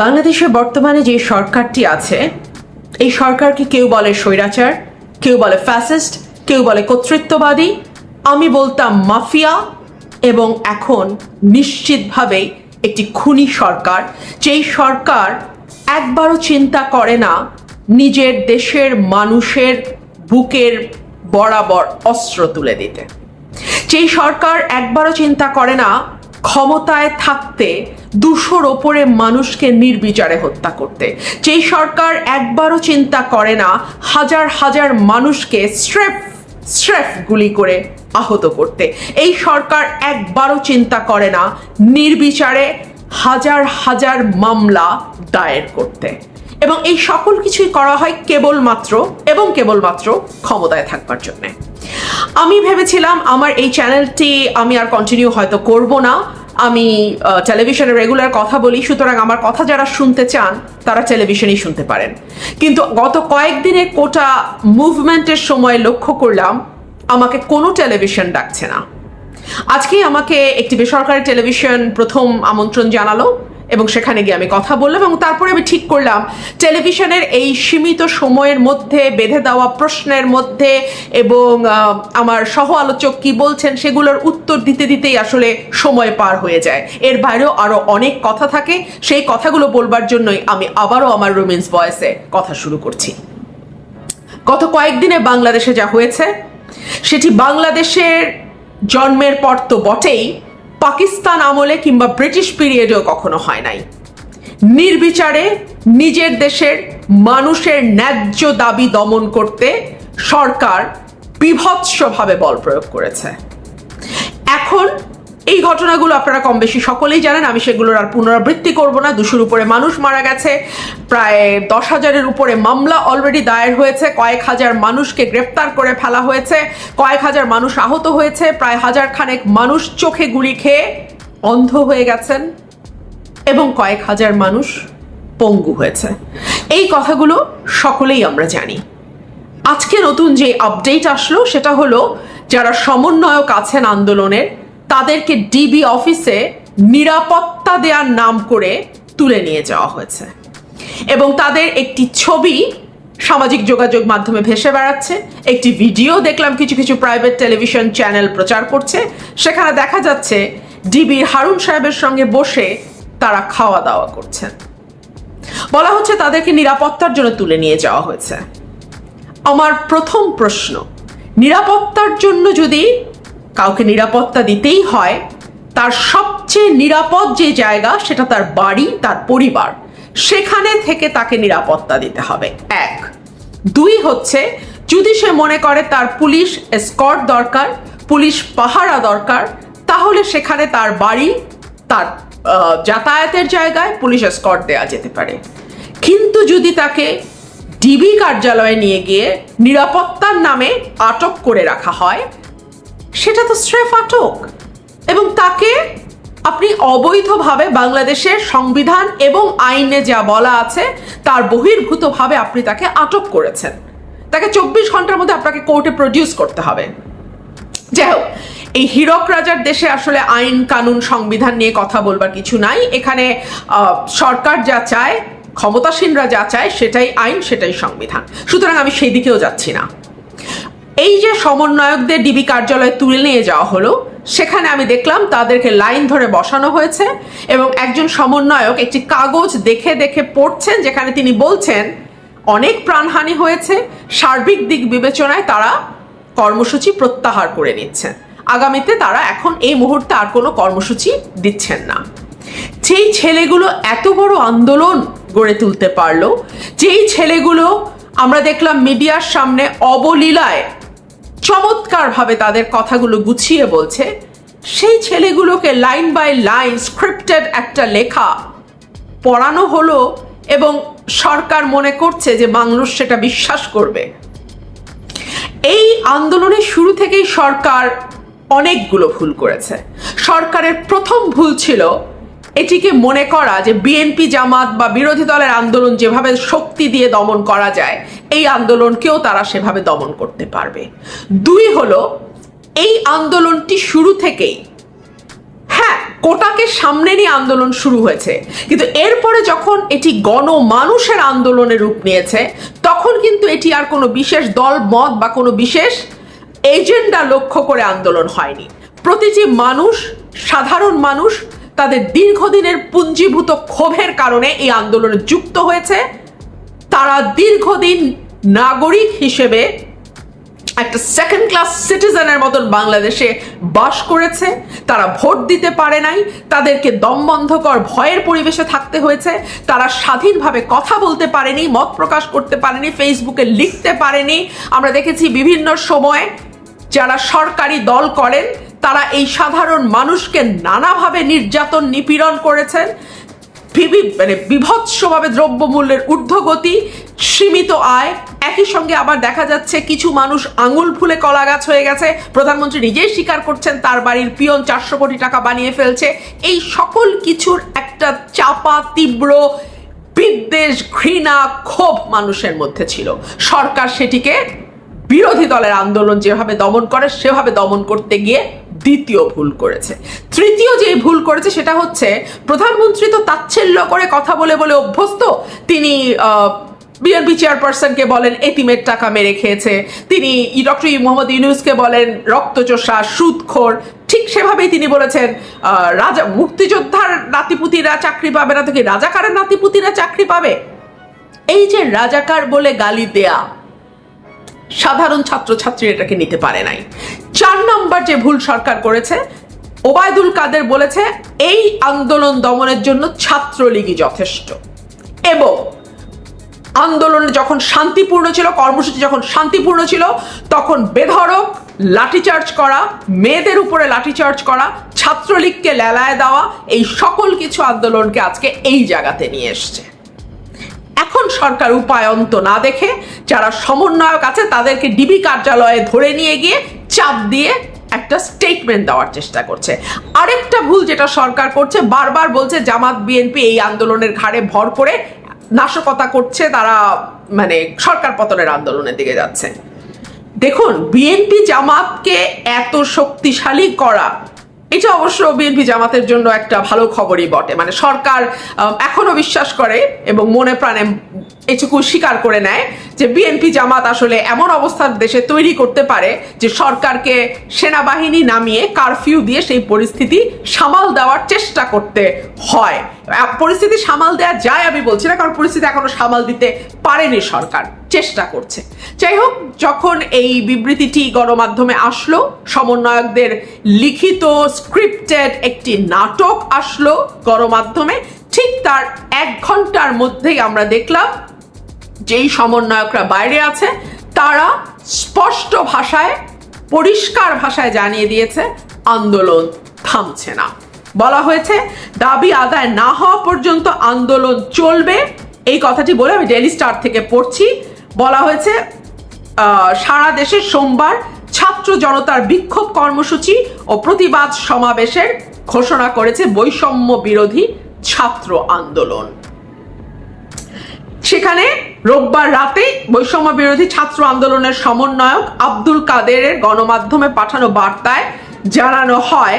বাংলাদেশে বর্তমানে যে সরকারটি আছে, এই সরকারকে কেউ বলে স্বৈরাচার, কেউ বলে ফ্যাসিস্ট কেউ বলে কর্তৃত্ববাদী, আমি বলতাম মাফিয়া এবং এখন নিশ্চিতভাবেই একটি খুনি সরকার, যেই সরকার একবারও চিন্তা করে না নিজের দেশের মানুষের বুকের বরাবর অস্ত্র তুলে দিতে। যেই সরকার একবারও চিন্তা করে না ক্ষমতায় থাকতে দুশোর ওপরে মানুষকে নির্বিচারে হত্যা করতে। যেই সরকার একবারও চিন্তা করে না, হাজার হাজার মানুষকে স্ট্রেপ স্রেফ গুলি করে আহত করতে। এই সরকার একবারও চিন্তা করে না, নির্বিচারে হাজার হাজার মামলা দায়ের করতে। এবং এই সকল কিছুই করা হয় কেবলমাত্র এবং কেবলমাত্র ক্ষমতায় থাকবার জন্যে। আমি ভেবেছিলাম আমার এই চ্যানেলটি আমি আর কন্টিনিউ হয়তো করব না। আমি টেলিভিশনে রেগুলার কথা বলি, সুতরাং আমার কথা যারা শুনতে চান, তারা টেলিভিশনেই শুনতে পারেন। কিন্তু গত কয়েকদিনের কোটা মুভমেন্টের সময় লক্ষ্য করলাম, আমাকে কোনো টেলিভিশন ডাকছে না। আজকেই আমাকে একটি বেসরকারি টেলিভিশন প্রথম আমন্ত্রণ জানালো। এবং সেখানে গিয়ে আমি কথা বললাম এবং তারপরে আমি ঠিক করলাম, টেলিভিশনের এই সীমিত সময়ের মধ্যে, বেঁধে দেওয়া প্রশ্নের মধ্যে এবং আমার সহ আলোচক কি বলছেন সেগুলোর উত্তর দিতে দিতেই আসলে সময় পার হয়ে যায়। এর বাইরেও আরও অনেক কথা থাকে, সেই কথাগুলো বলবার জন্যই আমি আবারও আমার রোমেন্স ভয়েসে কথা শুরু করছি। গত কয়েকদিনে বাংলাদেশে যা হয়েছে, সেটি বাংলাদেশের জন্মের পর তো বটেই পাকিস্তান আমলে কিংবা ব্রিটিশ পিরিয়ডেও কখনো হয় নাই। নির্বিচারে নিজের দেশের মানুষের ন্যায্য দাবি দমন করতে সরকার বিভৎসভাবে বল প্রয়োগ করেছে। এখন এই ঘটনাগুলো আপনারা কম বেশি সকলেই জানেন। আমি সেগুলোর আর পুনরাবৃত্তি করব না। দুশোর উপরে মানুষ মারা গেছে। প্রায় দশ হাজারের উপরে মামলা অলরেডি দায়ের হয়েছে। কয়েক হাজার মানুষকে গ্রেপ্তার করে ফেলা হয়েছে। কয়েক হাজার মানুষ আহত হয়েছে। প্রায় হাজার খানেক মানুষ চোখে গুলি খেয়ে অন্ধ হয়ে গেছেন এবং কয়েক হাজার মানুষ পঙ্গু হয়েছে। এই কথাগুলো সকলেই আমরা জানি। আজকে নতুন যে আপডেট আসলো, সেটা হলো যারা সমন্বয়ক আছেন আন্দোলনের তাদেরকে ডিবি অফিসে নিরাপত্তা দেওয়ার নাম করে তুলে নিয়ে যাওয়া হয়েছে। এবং তাদের একটি ছবি সামাজিক যোগাযোগ মাধ্যমে ভেসে বেড়াচ্ছে, একটি ভিডিও দেখলাম কিছু কিছু প্রাইভেট টেলিভিশন চ্যানেল প্রচার করছে, সেখানে দেখা যাচ্ছে ডিবির হারুন সাহেবের সঙ্গে বসে তারা খাওয়া দাওয়া করছেন বলা হচ্ছে তাদেরকে নিরাপত্তার জন্য তুলে নিয়ে যাওয়া হয়েছে। আমার প্রথম প্রশ্ন, নিরাপত্তার জন্য যদি কাউকে নিরাপত্তা দিতেই হয়, তার সবচেয়ে নিরাপদ যে জায়গা সেটা তার বাড়ি, তার পরিবার। সেখানে থেকে তাকে নিরাপত্তা দিতে হবে। এক। দুই হচ্ছে, যদি সে মনে করে তার পুলিশ স্কট দরকার, পুলিশ পাহারা দরকার, তাহলে সেখানে তার বাড়ি, তার যাতায়াতের জায়গায় পুলিশ স্কট দেওয়া যেতে পারে। কিন্তু যদি তাকে ডিবি কার্যালয়ে নিয়ে গিয়ে নিরাপত্তার নামে আটক করে রাখা হয় সেটা তো স্রেফ আটক। এবং তাকে আপনি অবৈধভাবে বাংলাদেশের সংবিধান এবং আইনে যা বলা আছে, তার বহির্ভূতভাবে আপনি তাকে আটক করেছেন। তাকে চব্বিশ ঘণ্টার মধ্যে আপনাকে কোর্টে প্রডিউস করতে হবে। যাই হোক, এই হীরক রাজার দেশে আসলে আইন, কানুন, সংবিধান নিয়ে কথা বলবার কিছু নাই। এখানে সরকার যা চায়, ক্ষমতাসীনরা যা চায়, সেটাই আইন, সেটাই সংবিধান। সুতরাং আমি সেই দিকেও যাচ্ছি না। এই যে সমন্বয়কদের ডিবি কার্যালয়ে তুলে নিয়ে যাওয়া হলো, সেখানে আমি দেখলাম তাদেরকে লাইন ধরে বসানো হয়েছে এবং একজন সমন্বয়ক একটি কাগজ দেখে দেখে পড়ছেন যেখানে তিনি বলছেন, অনেক প্রাণহানি হয়েছে, সার্বিক দিক বিবেচনায় তারা কর্মসূচি প্রত্যাহার করে নিচ্ছেন। আগামীতে তারা এখন এই মুহূর্তে আর কোনো কর্মসূচি দিচ্ছেন না। যেই ছেলেগুলো এত বড় আন্দোলন গড়ে তুলতে পারল, যেই ছেলেগুলো আমরা দেখলাম মিডিয়ার সামনে অবলীলায় চমৎকারভাবে তাদের কথাগুলো গুছিয়ে বলছে, সেই ছেলেগুলোকে লাইন বাই লাইন স্ক্রিপ্টেড একটা লেখা পড়ানো হলো এবং সরকার মনে করছে যে মানুষ সেটা বিশ্বাস করবে। এই আন্দোলনের শুরু থেকেই সরকার অনেকগুলো ভুল করেছে। সরকারের প্রথম ভুল ছিল এটিকে মনে করা যে বিএনপি জামাত বা বিরোধী দলের আন্দোলন যেভাবে শক্তি দিয়ে দমন করা যায়, এই আন্দোলনকেও তারা সেভাবে দমন করতে পারবে। দুই হলো, এই আন্দোলনটি শুরু থেকেই হ্যাঁ কোটাকে সামনে নিয়ে আন্দোলন শুরু হয়েছে, কিন্তু এরপরে যখন এটি গণমানুষের আন্দোলনের রূপ নিয়েছে, তখন কিন্তু এটি আর কোনো বিশেষ দল, মত বা কোনো বিশেষ এজেন্ডা লক্ষ্য করে আন্দোলন হয়নি। প্রতিটি মানুষ, সাধারণ মানুষ তাদের দীর্ঘদিনের পুঞ্জীভূত ক্ষোভের কারণে এই আন্দোলনে যুক্ত হয়েছে। তারা দীর্ঘদিন নাগরিক হিসেবে একটা সেকেন্ড ক্লাস সিটিজেনের মতন বাংলাদেশে বাস করেছে। তারা ভোট দিতে পারে নাই। তাদেরকে দমবন্ধকর ভয়ের পরিবেশে থাকতে হয়েছে। তারা স্বাধীনভাবে কথা বলতে পারেনি, মত প্রকাশ করতে পারেনি, ফেসবুকে লিখতে পারেনি। আমরা দেখেছি বিভিন্ন সময় যারা সরকারি দল করেন তারা এই সাধারণ মানুষকে নানাভাবে নির্যাতন, নিপীড়ন করেছেন। মানে বিভৎসভাবে দ্রব্যমূল্যের ঊর্ধ্বগতি, সীমিত আয়। একই সঙ্গে আবার দেখা যাচ্ছে কিছু মানুষ আঙুল ফুলে কলা গাছ হয়ে গেছে। প্রধানমন্ত্রী নিজেই স্বীকার করছেন, তার বাড়ির পিয়ন চারশো কোটি টাকা বানিয়ে ফেলছে। এই সকল কিছুর একটা চাপা, তীব্র বিদ্বেষ, ঘৃণা ক্ষোভ মানুষের মধ্যে ছিল। সরকার সেটিকে বিরোধী দলের আন্দোলন যেভাবে দমন করে, সেভাবে দমন করতে গিয়ে দ্বিতীয় ভুল করেছে। তৃতীয় যে ভুল করেছে সেটা হচ্ছে, প্রধানমন্ত্রী তো তাচ্ছিল্য করে কথা বলে বলে অভ্যস্ত। তিনি বিএনপি চেয়ারপারসনকে বলেন, এতিমের টাকা মেরে খেয়েছে। তিনি ডক্টর মোহাম্মদ ইউনুসকে বলেন, রক্তচোষা, সুদখোর। ঠিক সেভাবেই তিনি বলেছেন রাজা, মুক্তিযোদ্ধার নাতিপুতিরা চাকরি পাবে না তো কি রাজাকারের নাতিপুতিরা চাকরি পাবে? এই যে রাজাকার বলে গালি দেয়া সাধারণ ছাত্রছাত্রী এটাকে নিতে পারে নাই। চার নম্বর যে ভুল সরকার করেছে, ওবায়দুল কাদের বলেছে, এই আন্দোলন দমনের জন্য ছাত্রলীগই যথেষ্ট। এবং আন্দোলন যখন শান্তিপূর্ণ ছিল, কর্মসূচি যখন শান্তিপূর্ণ ছিল, তখন বেধড়ক লাঠিচার্জ করা, মেয়েদের উপরে লাঠিচার্জ করা, ছাত্রলীগকে লেলায় দেওয়া, এই সকল কিছু আন্দোলনকে আজকে এই জায়গাতে নিয়ে এসছে। এখন সরকার উপায়ন্ত না দেখে যারা সমন্বয়ক আছে তাদেরকে ডিবি কার্যালয়ে ধরে নিয়ে গিয়ে চাপ দিয়ে একটা স্টেটমেন্ট দেওয়ার চেষ্টা করছে। আরেকটা ভুল যেটা সরকার করছে, বারবার বলছে জামাত, বিএনপি এই আন্দোলনের ঘাড়ে ভর করে নাশকতা করছে, তারা মানে সরকার পতনের আন্দোলনের দিকে যাচ্ছে। দেখুন, বিএনপি জামাতকে এত শক্তিশালী করা এটা অবশ্য বিএনপি জামাতের জন্য একটা ভালো খবরই বটে। মানে সরকার এখনও বিশ্বাস করে এবং মনে প্রাণে এটুকু স্বীকার করে নেয় যে বিএনপি জামাত আসলে এমন অবস্থার দেশে তৈরি করতে পারে যে সরকারকে সেনাবাহিনী নামিয়ে কারফিউ দিয়ে সেই পরিস্থিতি সামাল দেওয়ার চেষ্টা করতে হয়। পরিস্থিতি সামাল দেওয়া যায় আমি বলছি না, কারণ পরিস্থিতি এখনও সামাল দিতে পারেনি সরকার, চেষ্টা করছে। যাই হোক, যখন এই বিবৃতিটি গণমাধ্যমে আসলো, সমন্বয়কদের লিখিত স্ক্রিপ্টেড একটি নাটক আসলো গণমাধ্যমে, ঠিক তার এক ঘণ্টার মধ্যেই আমরা দেখলাম যেই সমন্বয়করা বাইরে আছে, তারা স্পষ্ট ভাষায়, পরিষ্কার ভাষায় জানিয়ে দিয়েছে, আন্দোলন থামছে না। বলা হয়েছে, দাবি আদায় না হওয়া পর্যন্ত আন্দোলন চলবে। এই কথাটি বলে আমি ডেলি স্টার থেকে পড়ছি। বলা হয়েছে সারা দেশে সোমবার ছাত্র জনতার বিক্ষোভ কর্মসূচি ও প্রতিবাদ সমাবেশের ঘোষণা করেছে বৈষম্য বিরোধী ছাত্র আন্দোলন। সেখানে রোববার রাতে বৈষম্য বিরোধী ছাত্র আন্দোলনের সমন্বয়ক আব্দুল কাদেরের গণমাধ্যমে পাঠানো বার্তায় জানানো হয়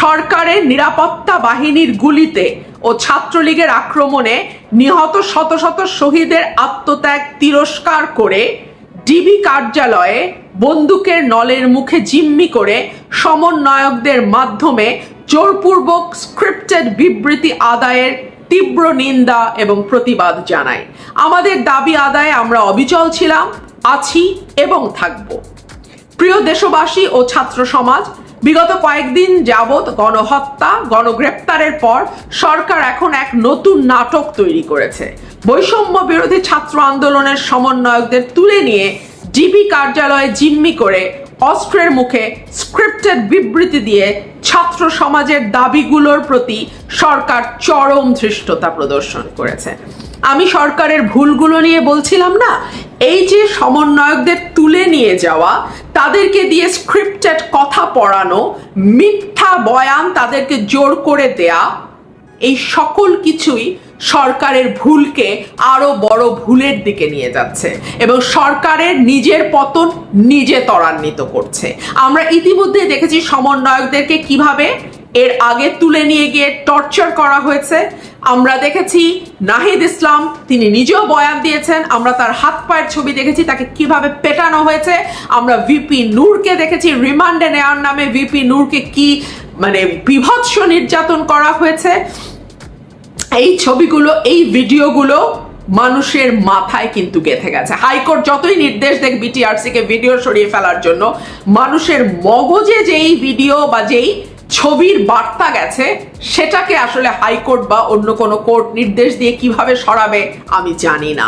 সরকারের নিরাপত্তা বাহিনীর গুলিতে ও ছাত্রলীগের আক্রমণে নিহত শত শত শহীদের আত্মত্যাগ তিরস্কার করে ডিবি কার্যালয়ে বন্দুকের নলের মুখে জিম্মি করে সমন্বয়কদের মাধ্যমে জোরপূর্বক স্ক্রিপ্টেড বিবৃতি আদায়ের তীব্র নিন্দা এবং প্রতিবাদ জানাই। আমাদের দাবি আদায়ে আমরা অবিচল ছিলাম, আছি এবং থাকব। প্রিয় দেশবাসী ও ছাত্র সমাজ, বিগত কয়েকদিন যাবৎ গণহত্যা, গণগ্রেপ্তারের পর সরকার এখন এক নতুন নাটক তৈরি করেছে। বৈষম্য বিরোধী ছাত্র আন্দোলনের সমন্বয়কদের তুলে নিয়ে ডিবি কার্যালয়ে জিম্মি করে অস্ত্রের মুখে স্ক্রিপ্টেড বিবৃতি দিয়ে ছাত্র সমাজের দাবিগুলোর প্রতি সরকার চরম ধৃষ্টতা প্রদর্শন করেছে। আমি সরকারের ভুলগুলো নিয়ে বলছিলাম না, এই যে সমন্বয়কদের তুলে নিয়ে যাওয়া, তাদেরকে দিয়ে স্ক্রিপ্টেড কথা পড়ানো, মিথ্যা বয়ান তাদেরকে জোর করে দেয়া এই সকল কিছুই সরকারের ভুলকে আরও বড় ভুলের দিকে নিয়ে যাচ্ছে এবং সরকারের নিজের পতন নিজে ত্বরান্বিত করছে। আমরা ইতিমধ্যে দেখেছি সমন্বয়কদেরকে কীভাবে এর আগে তুলে নিয়ে গিয়ে টর্চার করা হয়েছে। আমরা দেখেছি নাহিদ ইসলাম, তিনি নিজেও বয়ান দিয়েছেন। আমরা তার হাত পায়ের ছবি দেখেছি, তাকে কীভাবে পেটানো হয়েছে। আমরা ভিপি নূরকে দেখেছি, রিমান্ডে নেওয়ার নামে ভিপি নূরকে কি মানে বিভৎস নির্যাতন করা হয়েছে। এই ছবিগুলো, এই ভিডিওগুলো মানুষের মাথায় কিন্তু গেঁথে গেছে। হাইকোর্ট যতই নির্দেশ দেখ বিটিআরসি কে ভিডিও সরিয়ে ফেলার জন্য, মানুষের মগজে যেই ভিডিও বা যেই ছবির বার্তা গেছে, সেটাকে আসলে হাইকোর্ট বা অন্য কোনো কোর্ট নির্দেশ দিয়ে কীভাবে সরাবে, আমি জানি না।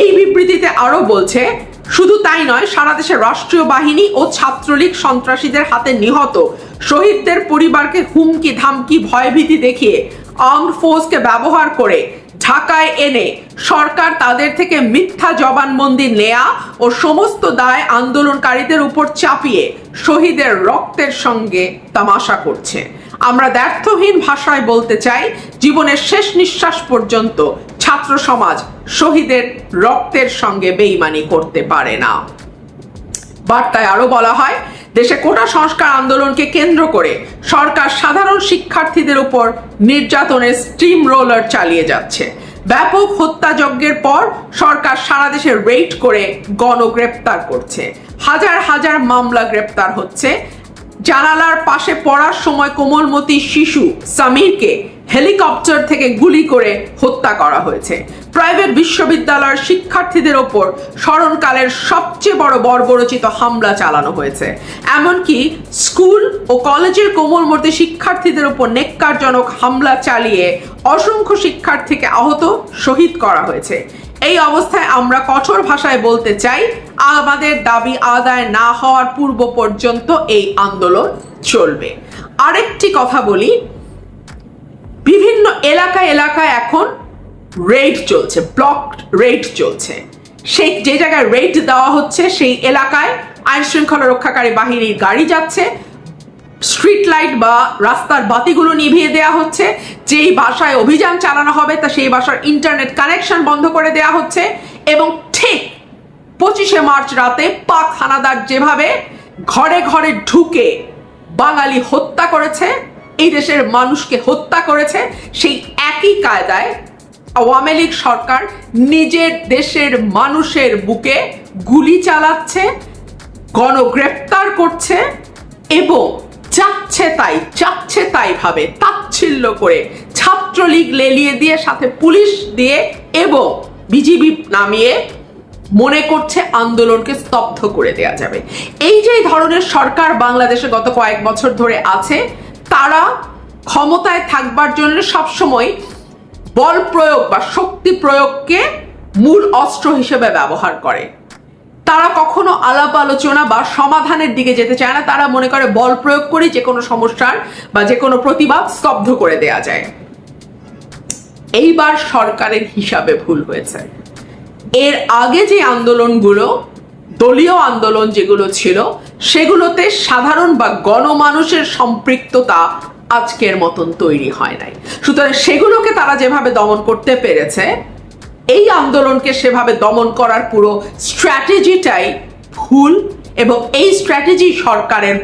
এই বিবৃতিতে আরও বলছে, শুধু তাই নয়, সারা দেশের রাষ্ট্রীয় বাহিনী ও ছাত্রলীগ সন্ত্রাসীদের হাতে নিহত, শহীদদের পরিবারকে হুমকি ধামকি ভয়ভীতি দেখিয়ে আর্মড ফোর্সকে ব্যবহার করে ঢাকায় এনে সরকার তাদের থেকে মিথ্যা জবানবন্দি নেয়া ও সমস্ত দায় আন্দোলনকারীদের উপর চাপিয়ে শহীদের রক্তের সঙ্গে তামাশা করছে। আমরা ব্যর্থহীন ভাষায় বলতে চাই, জীবনের শেষ নিঃশ্বাস পর্যন্ত ছাত্র সমাজ শহীদের রক্তের সঙ্গে বেইমানি করতে পারে না। বার্তায় আরও বলা হয় দেশে কোটা সংস্কার আন্দোলনকে কেন্দ্র করে সরকার সাধারণ শিক্ষার্থীদের উপর নির্যাতনের স্টিম রোলার চালিয়ে যাচ্ছে। ব্যাপক হত্যাযজ্ঞের পর সরকার সারা দেশে রেড করে গণগ্রেপ্তার করছে। হাজার হাজার মামলা গ্রেপ্তার হচ্ছে। জানালার পাশে পড়ার সময় কোমলমতি শিশু সামিরকে হেলিকপ্টার থেকে গুলি করে হত্যা করা হয়েছে। প্রাইভেট বিশ্ববিদ্যালয়ের শিক্ষার্থীদের ওপর স্মরণকালের সবচেয়ে বড় বর্বরচিত হামলা চালানো হয়েছে। এমনকি স্কুল ও কলেজের কোমলমতি শিক্ষার্থীদের উপর নেককারজনক হামলা চালিয়ে অসংখ্য শিক্ষার্থীকে আহত, শহীদ করা হয়েছে। এই অবস্থায় আমরা কঠোর ভাষায় বলতে চাই, আমাদের দাবি আদায় না হওয়ার পূর্ব পর্যন্ত এই আন্দোলন চলবে। আরেকটি কথা বলি বিভিন্ন এলাকায় এলাকায় এখন রেড চলছে ব্লক রেড চলছে। সেই যে জায়গায় রেড দেওয়া হচ্ছে, সেই এলাকায় আইন শৃঙ্খলা রক্ষাকারী বাহিনীর গাড়ি যাচ্ছে। স্ট্রিট লাইট বা রাস্তার বাতিগুলো নিভিয়ে দেওয়া হচ্ছে। যেই বাসায় অভিযান চালানো হবে, তা সেই বাসার ইন্টারনেট কানেকশন বন্ধ করে দেওয়া হচ্ছে। এবং ঠিক পঁচিশে মার্চ রাতে পাক হানাদার যেভাবে ঘরে ঘরে ঢুকে বাঙালি হত্যা করেছে এই দেশের মানুষকে হত্যা করেছে, সেই একই কায়দায় আওয়ামী লীগ সরকার নিজের দেশের মানুষের বুকে গুলি চালাচ্ছে গণগ্রেপ্তার করছে এবং চাচ্ছে তাই চাচ্ছে তাই ভাবে তাচ্ছিল্য করে ছাত্রলীগ লেলিয়ে দিয়ে, সাথে পুলিশ দিয়ে এবং বিজিবি নামিয়ে মনে করছে আন্দোলনকে স্তব্ধ করে দেয়া যাবে। এই যে ধরনের সরকার বাংলাদেশে গত কয়েক বছর ধরে আছে তারা ক্ষমতায় থাকবার জন্য সবসময় বল প্রয়োগ বা শক্তি প্রয়োগকে মূল অস্ত্র হিসেবে ব্যবহার করে। তারা কখনো আলাপ আলোচনা বা সমাধানের দিকে যেতে চায় না। তারা মনে করে বল প্রয়োগ করে যে কোনো সমস্যার বা যে কোনো প্রতিবাদ স্তব্ধ করে দেয়া যায়। এইবার সরকারের হিসাবে ভুল হয়েছে। এর আগে যে আন্দোলনগুলো, দলীয় আন্দোলন যেগুলো ছিল সেগুলোতে সাধারণ বা গণমানুষের সম্পৃক্ততা আজকের মতন তৈরি হয় নাই। সুতরাং সেগুলোকে তারা যেভাবে দমন করতে পেরেছে, এই আন্দোলনকে সেভাবে দমন করার পুরো স্ট্র্যাটেজিটাই ভুল এবং এই স্ট্র্যাটেজি সরকারের